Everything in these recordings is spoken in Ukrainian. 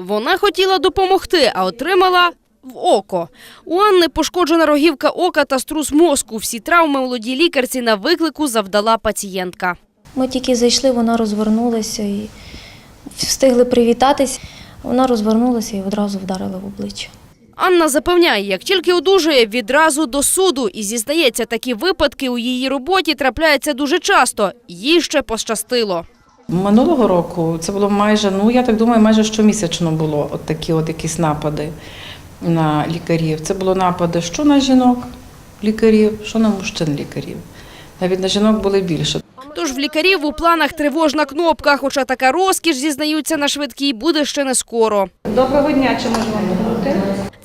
Вона хотіла допомогти, а отримала в око. У Анни пошкоджена рогівка ока та струс мозку. Всі травми молодій лікарці на виклику завдала пацієнтка. Ми тільки зайшли, вона розвернулася і встигли привітатись. Вона розвернулася і одразу вдарила в обличчя. Анна запевняє, як тільки одужує, відразу до суду. І зізнається, такі випадки у її роботі трапляються дуже часто. Їй ще пощастило. Минулого року це було майже, ну я так думаю, майже щомісячно було от такі от якісь напади на лікарів. Це було напади що на жінок лікарів, що на мужчин лікарів. Навіть на жінок були більше. Тож в лікарів у планах тривожна кнопка, хоча така розкіш, зізнаються на швидкій, буде ще не скоро. Доброго дня, чи допомогти?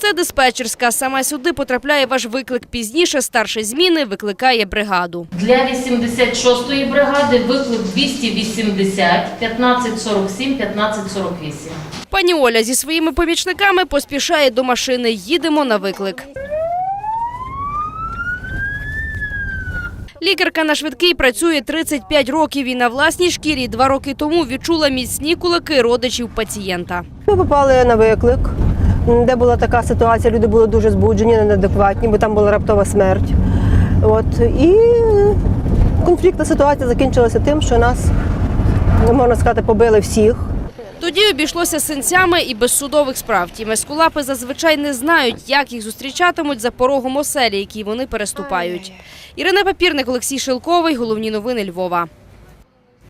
Це диспетчерська. Саме сюди потрапляє ваш виклик пізніше. Старший зміни викликає бригаду. Для 86-ї бригади виклик 280 1547 1548. Пані Оля зі своїми помічниками поспішає до машини. Їдемо на виклик. Лікарка на швидкій працює 35 років і на власній шкірі два роки тому відчула міцні кулаки родичів пацієнта. Ми попали на виклик, де була така ситуація, люди були дуже збуджені, неадекватні, бо там була раптова смерть. От, і конфліктна ситуація закінчилася тим, що нас, можна сказати, побили всіх. Тоді обійшлося синцями і без судових справ. Ті мескулапи зазвичай не знають, як їх зустрічатимуть за порогом оселі, який вони переступають. Ірина Папірник, Олексій Шилковий. Головні новини Львова.